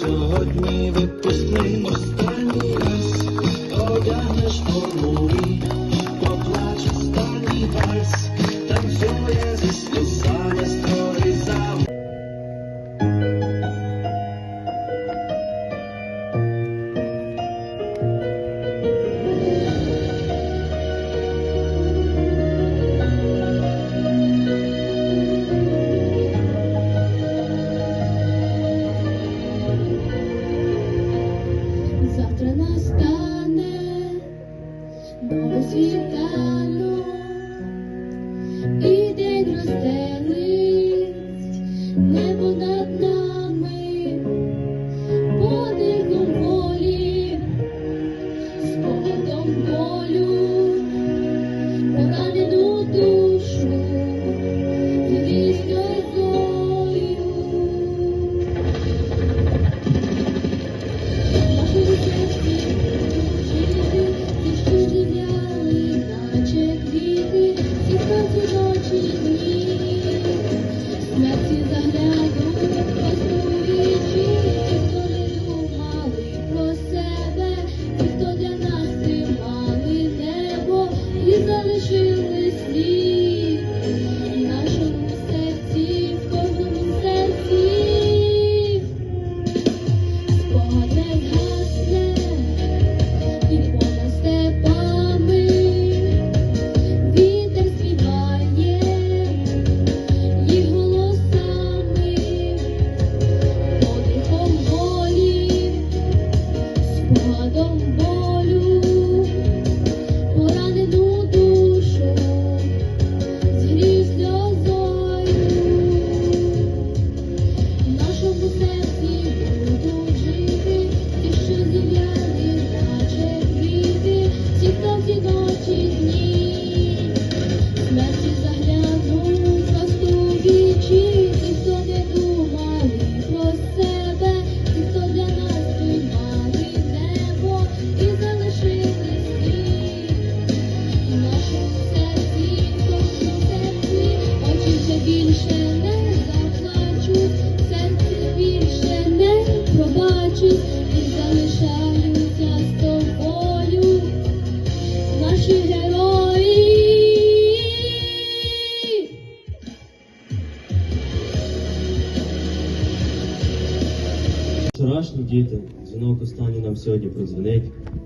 сьогодні випускний останній раз одягнеш формулі,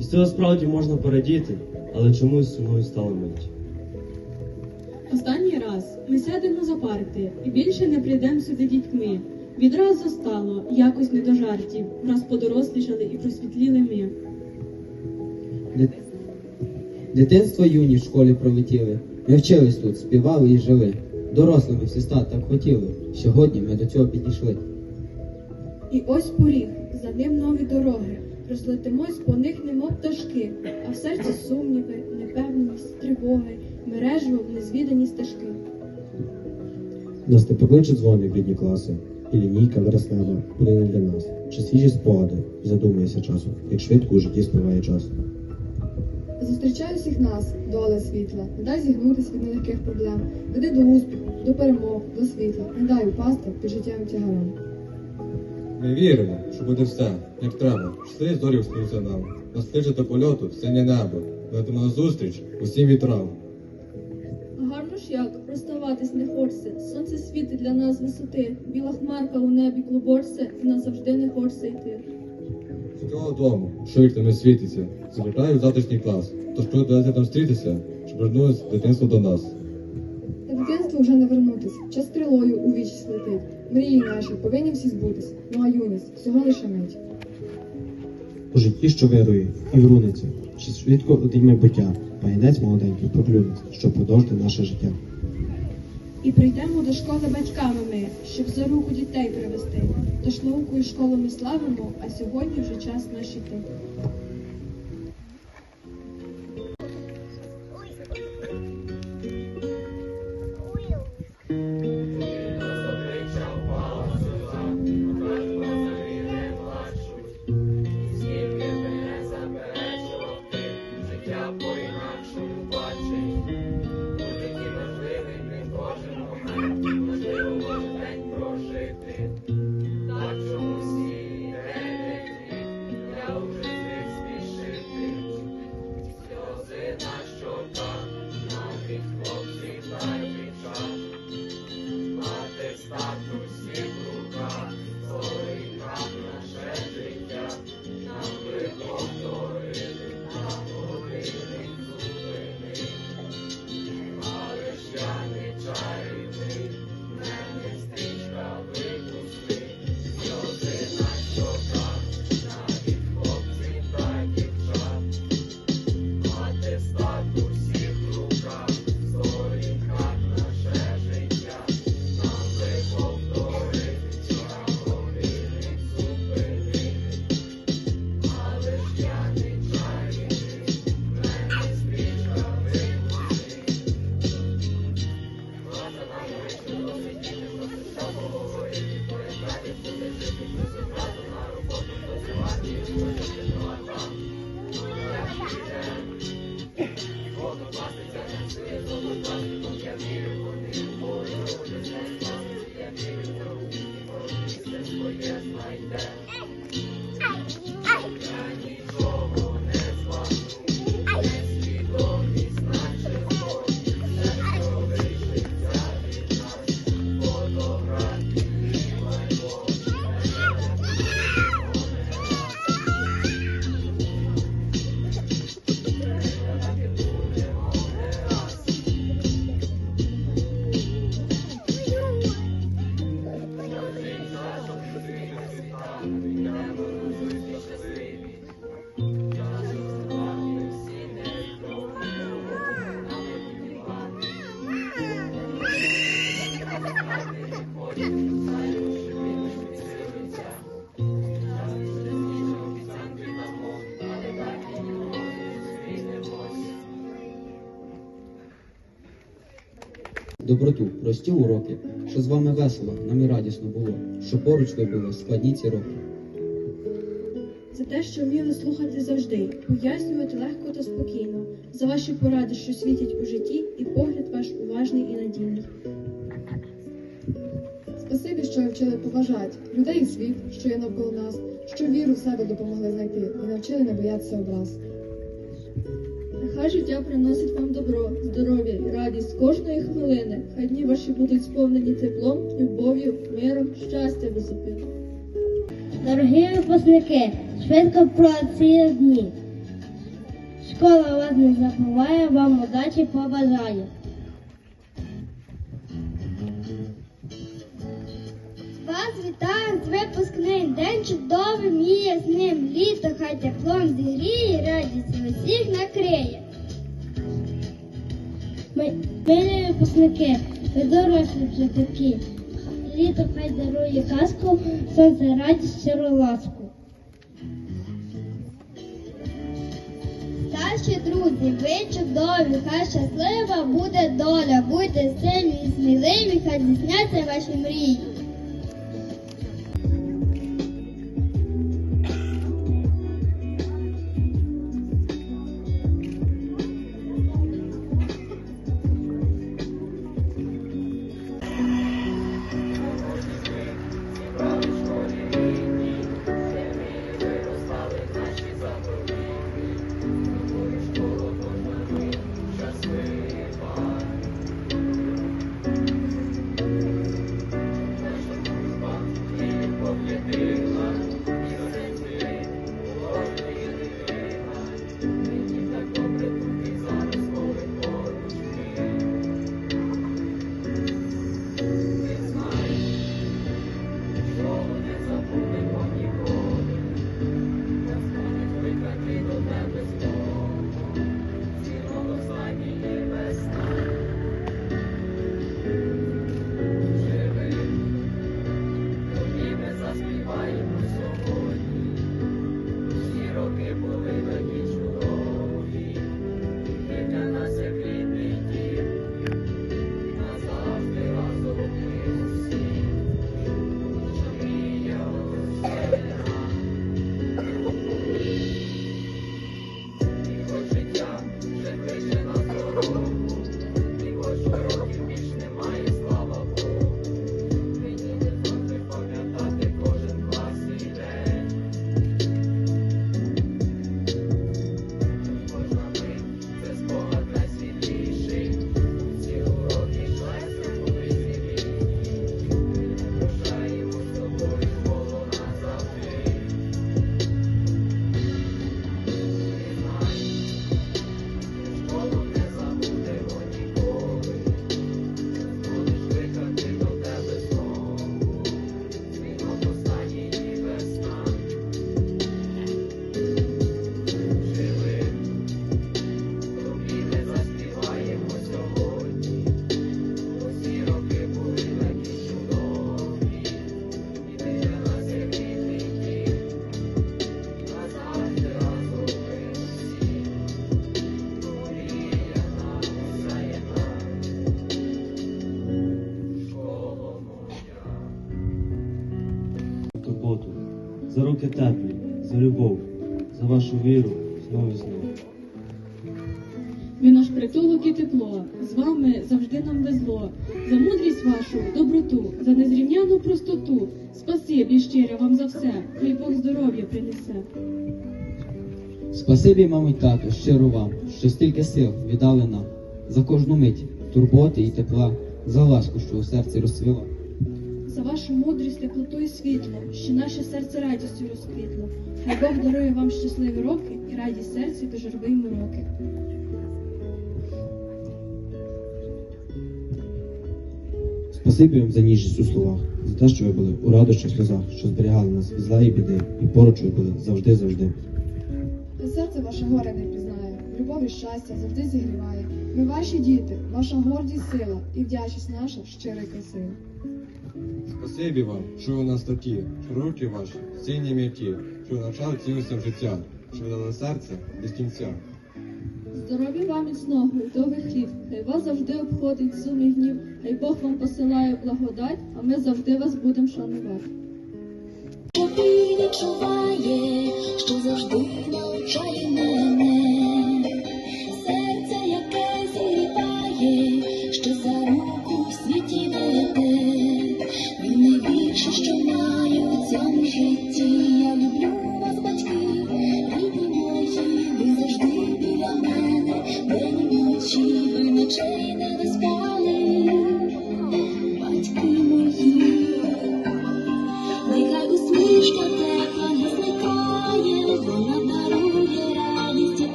І з цього справді можна порадіти, але чомусь сумною стала мить. Останній раз ми сядемо за парти і більше не прийдемо сюди дітьми. Відразу стало якось не до жартів, раз подорослішали і просвітліли ми. Дитинство юні в школі пролетіли. Ми вчились тут, співали і жили. Дорослими всі стати так хотіли. Сьогодні ми до цього підійшли. І ось поріг, за ним нові дороги. Розлетимось по них, немов пташки, а в серці сумніви, непевність, тривоги, мережево в незвідані стежки. Нас не покличуть дзвони в рідні класи, і лінійка вереснева буде не для нас. Чи свіжі спогади, задумайся часом, як швидко у житті спливає час. Зустрічай усіх нас, доля світла, не дай зігнутись від нелегких проблем, веди до успіху, до перемог, до світла, не дай упасти під життєвим тягарем. Ми віримо, що буде все, як треба. Шли зорі встаються нам. Нас кличе до польоту синє небо. Летимо на зустріч усім вітрам. Гарно ж як розставатись не хочеться, сонце світить для нас з висоти, біла хмарка у небі клуборся, і назавжди не хочеться йти. З цього дому, що вікнами світиться, завертаю в завтрашній клас. Тож коли доведеться там зустрітися, щоб вернулось дитинство до нас. Та дитинство вже не вернутись, час стрілою у вічність летить. Мрії наші повинні всі збутись, ну а юність всього лише мить. У житті, що вирує, і вруниться, чи швидко один майбуття, паянець молоденький проклюнеться, щоб продовжити наше життя. І прийдемо до школи батьками ми, щоб за руку дітей привести. Тож науку і школу ми славимо, а сьогодні вже час наш іти. Доброту, прості уроки, що з вами весело, нам і радісно було, що поруч ви були складні ці роки. За те, що вміли слухати завжди, пояснювати легко та спокійно, за ваші поради, що світять у житті, і погляд ваш уважний і надійний. Спасибі, що вчили поважати людей і світ, що є навколо нас, що віру в себе допомогли знайти і навчили не боятися образ. Нехай життя приносить вам добро, здоров'я і радість кожної хвилини. Хай дні ваші будуть сповнені теплом, любов'ю, миром, щастя високим. Дорогі випускники, швидко про ці дні. Школа вас не забуває, вам удачі побажає. Вас вітає з випускним день чудовим і ясним. Літо хай теплом зігріє, радість усіх накриє. Ми, милі випускники, ви дорослі вже такі. Літо хай дарує казку, сонце радість, щиру ласку. Старші друзі, ви чудові, хай щаслива буде доля, будьте сильні сміливі, хай здійсняться ваші мрії. love you. Спасибі щире вам за все, хай Бог здоров'я принесе. Спасибі, мамо й тату, щиро вам, що стільки сил віддали нам, за кожну мить турботи і тепла, за ласку, що у серці розцвіла. За вашу мудрість, теплоту і світло, що наше серце радістю розквітло. Хай Бог дарує вам щасливі роки і радість серцю та журби й мороки. Спасибі вам за ніжність у словах, те, що ви були у радощах сльозах, що зберігали нас від зла і біди, і поруч ви були завжди-завжди. Та серце ваше горе не пізнає, любов і щастя завжди зігріває. Ми ваші діти, ваша гордість сила і вдячність наша щира й красива. Спасибі вам, що ви у нас такі, що руки ваші, сильні м'які, що ви навчали цінностям життя, що ви дали серце без кінця. Здоров'я вам міцного довгих літ, хай вас завжди обходить сум і гнів, хай Бог вам посилає благодать, а ми завжди вас будемо шанувати. Ти відчуває, що завжди навчає мене,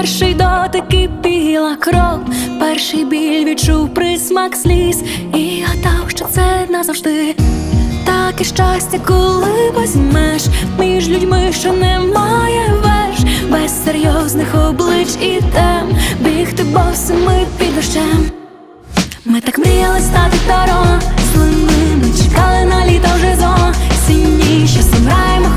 перший дотик і біла кров, перший біль відчув присмак сліз. І гадав, що це назавжди. Таке щастя, коли возьмеш між людьми, що немає веж, без серйозних облич і тем, бігти босими під дощем. Ми так мріяли стати дорослими, ми чекали на літо вже зосінні, що сам граємо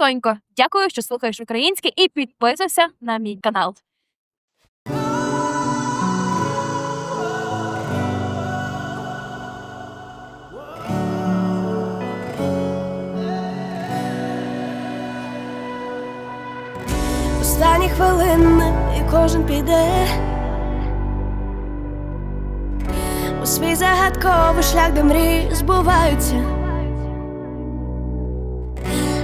Це Дякую, що слухаєш українське і підписуйся на мій канал. Останні хвилини і кожен піде у свій загадковий шлях, де мрії збуваються.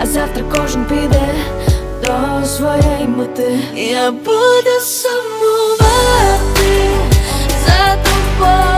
а завтра кожен піде до своєї мети. Я буду сумувати за тобою